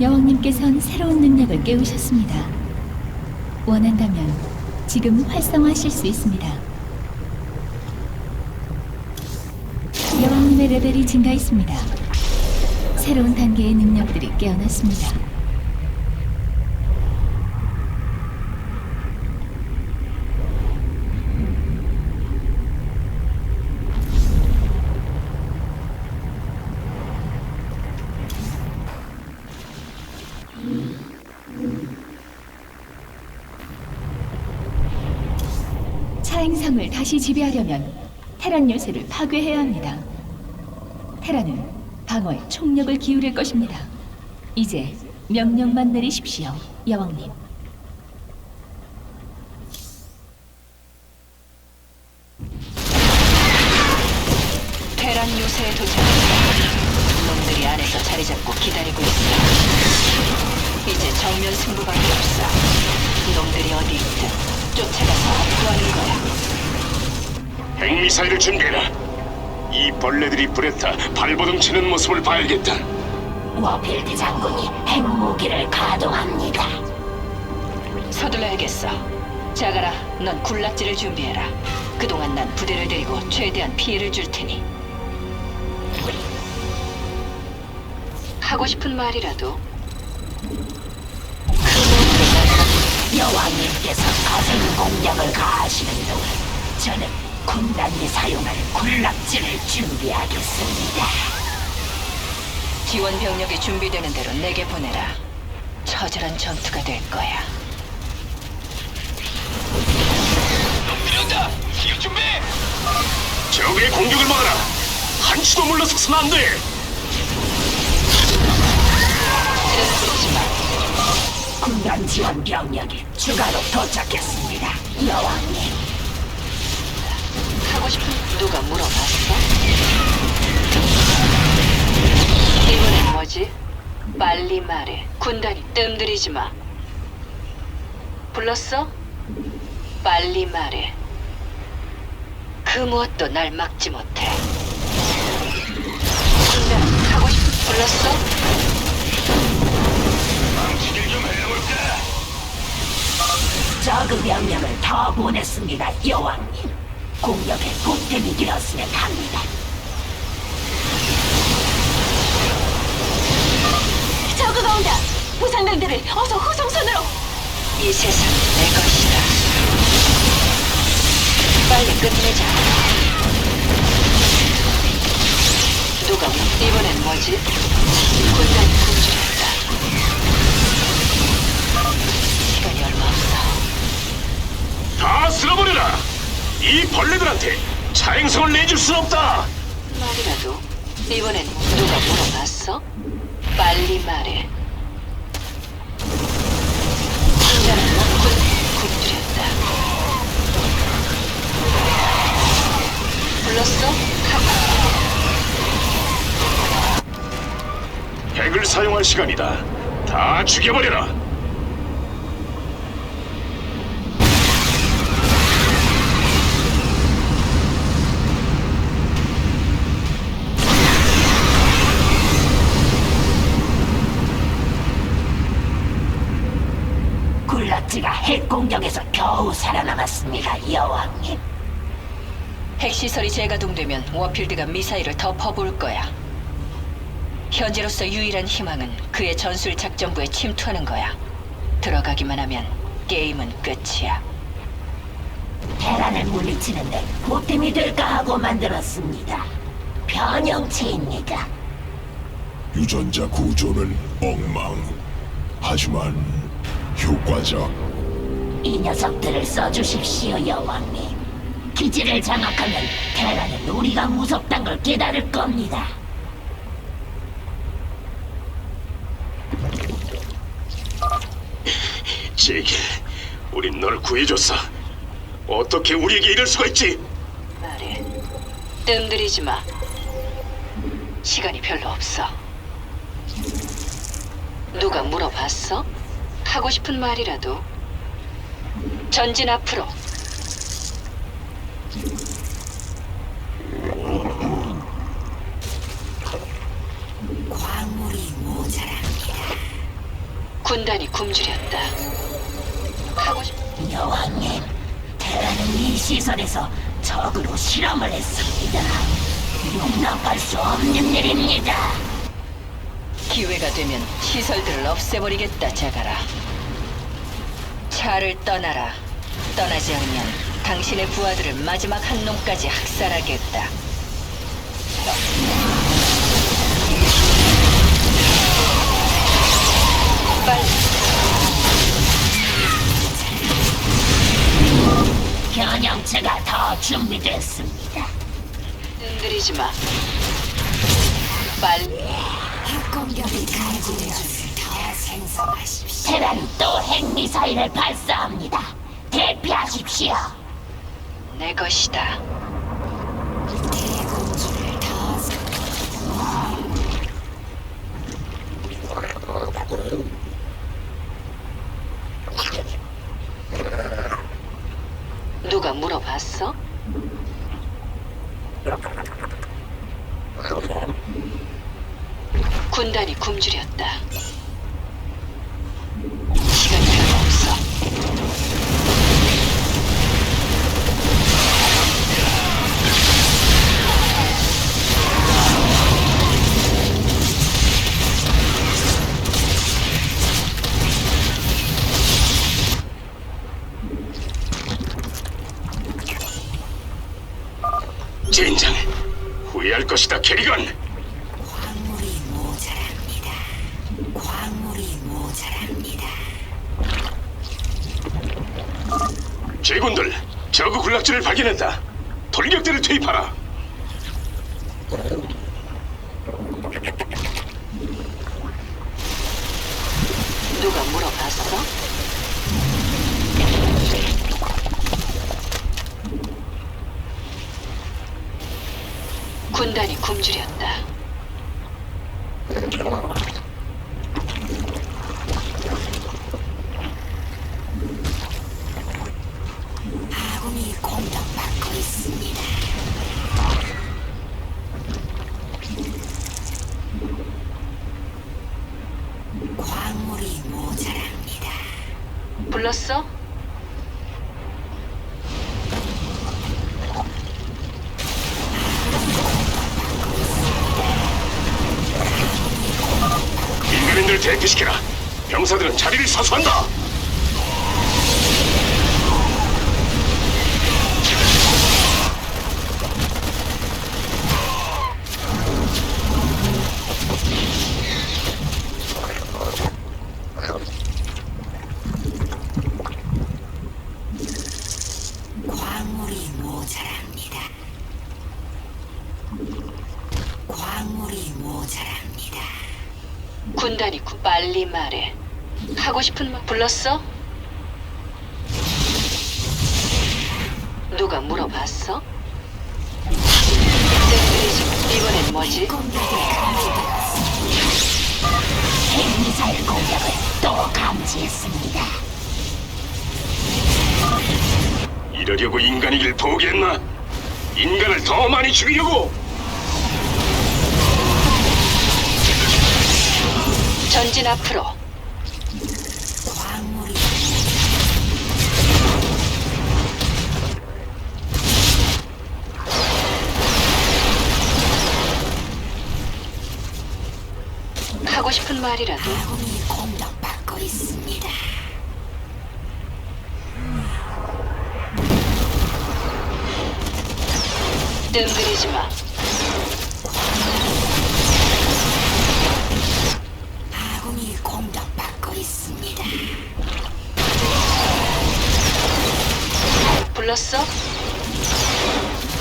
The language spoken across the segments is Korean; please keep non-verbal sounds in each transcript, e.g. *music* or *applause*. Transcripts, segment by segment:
여왕님께선 새로운 능력을 깨우셨습니다. 원한다면 지금 활성화하실 수 있습니다. 여왕님의 레벨이 증가했습니다. 새로운 단계의 능력들이 깨어났습니다. 행성을 다시 지배하려면 테란 요새를 파괴해야 합니다. 테란은 방어에 총력을 기울일 것입니다. 이제 명령만 내리십시오, 여왕님. 테란 요새에 도착했다. 놈들이 안에서 자리 잡고 기다리고 있어. 이제 정면 승부밖에 없어. 놈들이 어디 있든 쫓아가서 구하는 거야. 핵미사일을 준비해라. 이 벌레들이 불에 타 발버둥 치는 모습을 봐야겠다. 워필드 장군이 핵무기를 가동합니다. 서둘러야겠어. 자가라, 넌 군락지를 준비해라. 그동안 난 부대를 데리고 최대한 피해를 줄 테니. 하고 싶은 말이라도 여왕님께서 거센 공격을 가하시는 동안 저는 군단이 사용할 군락지를 준비하겠습니다. 지원 병력이 준비되는 대로 내게 보내라. 처절한 전투가 될 거야. 적의 공격을 막아라. 한치도 물러서서는 안 돼. 군단 지원 병력이 추가로 도착했습니다. 여왕님, 하고 싶은 누가 물어봤어? 이번엔 뭐지? 빨리 말해. 군단이 뜸들이지 마. 불렀어? 빨리 말해. 그 무엇도 날 막지 못해. 군단 하고 싶은 불렀어? 저그 병력을 더 보냈습니다. 여왕님, 공격에 보탬이 되었으면 합니다. 저그가 온다! 부상병들을 어서 후송선으로! 이 세상은 내 것이다. 빨리 끝내자. 누가 이번엔 뭐지? 군단이 굶주 다 쓸어버려라. 이 벌레들한테 차행성을 내줄 순 없다. 말이라도 이번엔 누가 물어봤어? 빨리 말해. 군단은 군 굶주렸다. 불렀어? 핵을 사용할 시간이다. 다 죽여버려라. 핵 공격에서 겨우 살아남았습니다. 여왕님, 핵시설이 재가동되면 워필드가 미사일을 더 퍼부을 거야. 현재로서 유일한 희망은 그의 전술 작전부에 침투하는 거야. 들어가기만 하면 게임은 끝이야. 테란을 물리치는데 보탬이 될까 하고 만들었습니다. 변형체입니다. 유전자 구조는 엉망. 하지만 효과적. 이 녀석들을 써주십시오, 여왕님. 기지를 장악하면 테란은 우리가 무섭단 걸 깨달을 겁니다. 제게, 우린 널 구해줬어. 어떻게 우리에게 이럴 수가 있지? 말해. 뜸들이지 마. 시간이 별로 없어. 누가 물어봤어? 하고 싶은 말이라도. 전진 앞으로. 광물이 모자랍니다. 군단이 굶주렸다. 하고 싶... 여왕님, 테라는 이 시설에서 적으로 실험을 했습니다. 용납할 수 없는 일입니다. 기회가 되면 시설들을 없애버리겠다, 자가라. 차를 떠나라. 떠나지 않으면 당신의 부하들을 마지막 한 놈까지 학살하겠다. 빨리 변형체가 더 준비됐습니다. 흔들리지 마. 빨리 공격이 감지되었을 더 생성하십시오. 테란 또 핵미사일을 발사합니다. 대피하십시오. 내 것이다. 누가 물어봤어? 군단이 굶주렸다. 젠장, 후회할 것이다, 캐리건. 광물이 모자랍니다. 광물이 모자랍니다. 제군들, 저그 군락지를 발견했다. 돌격대를 투입하라. 누가 물어봤어? 군단이 굶주렸다. 아군이 공격받고 있습니다. 광물이 모자랍니다. 불렀어? 대피시켜라. 병사들은 자리를 사수한다. 광물이 모자랍니다. 광물이 모자랍니다. 군단이 구 빨리 말해. 하고 싶은 말 불렀어? 누가 물어봤어? 이번엔 뭐지? 핵미사일 공격을 또 감지했습니다. 이러려고 인간이길 포기했나? 인간을 더 많이 죽이려고? 전진 앞으로. 하고 싶은 말이라도 아군이 공격받고 있습니다. 뜸들이지 마. 불렀어?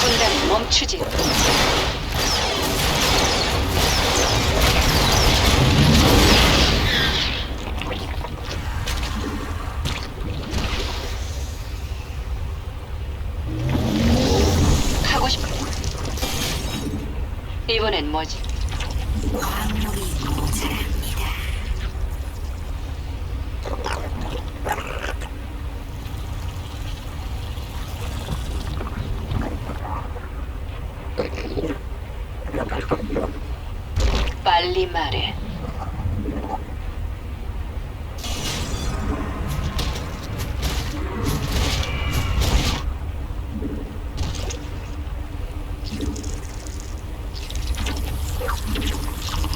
군단이 멈추지. 하고 싶. 이번엔 뭐지? 광물이 모자 빨리 말해.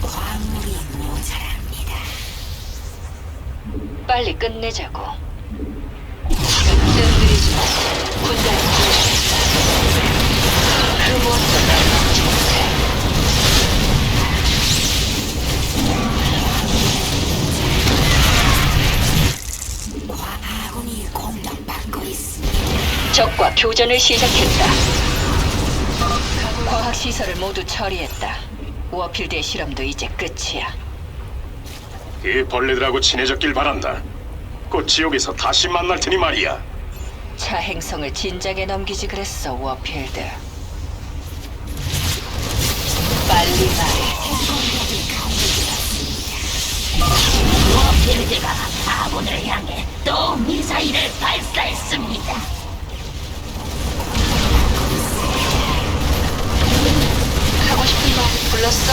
광물이 모자랍니다. 빨리 끝내자고. 뜸들이지 마. 군단이 부족했다. 그 무엇보다 아군이 공격받고 있습니다. 적과 교전을 시작했다. 과학 시설을 모두 처리했다. 워필드의 실험도 이제 끝이야. 이 벌레들하고 친해졌길 바란다. 곧 지옥에서 다시 만날 테니 말이야. 차 행성을 진작에 넘기지 그랬어, 워필드. 빨리 말해. 워필드가 아군을 향해 또 미사일을 발사했습니다. 하고 싶은 말 불렀어?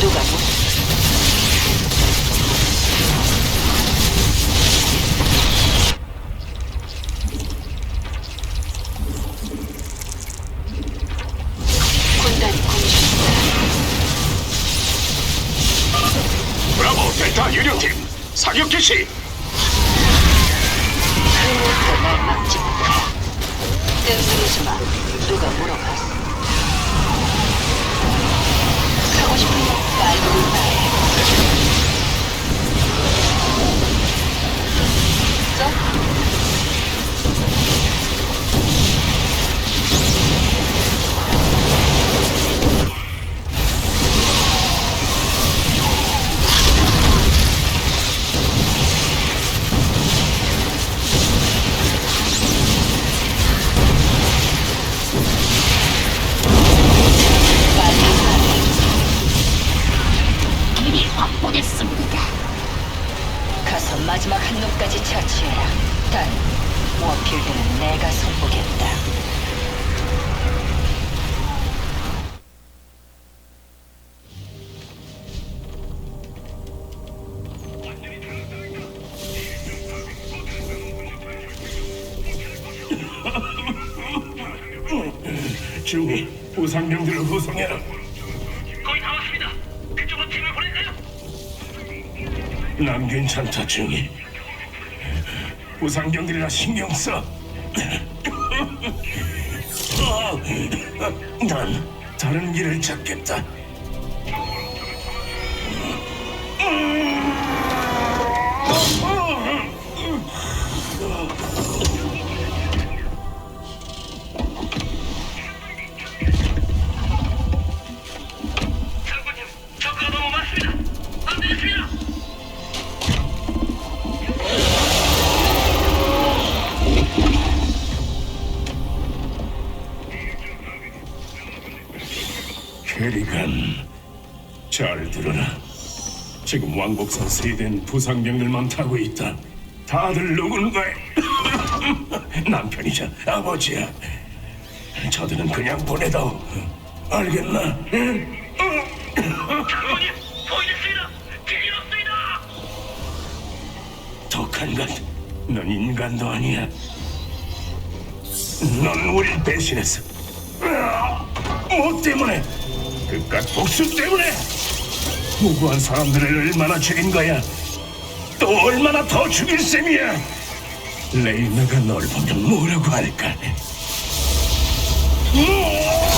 누가 뭐? 사격 개시. 뜸들이지 마. 중이 우상병들을 구성해라. 거의 다 왔습니다. 그쪽으로 팀을 보낼까요? 난 괜찮다, 중이. 우상병들이라 신경 써. *laughs* 난 다른 길을 찾겠다. 왕복선 세대는 부상병들만 타고 있다. 다들 누군가의 *laughs* 남편이자 아버지야. 저들은 그냥 보내다오. 알겠나? 독한 것, 넌 인간도 아니야. 넌 우릴 배신했어. 뭐 때문에? 그깟 복수 때문에? 무고한 사람들을 얼마나 죽인 거야? 또 얼마나 더 죽일 셈이야? 레이나가 널 보면 뭐라고 할까? 음!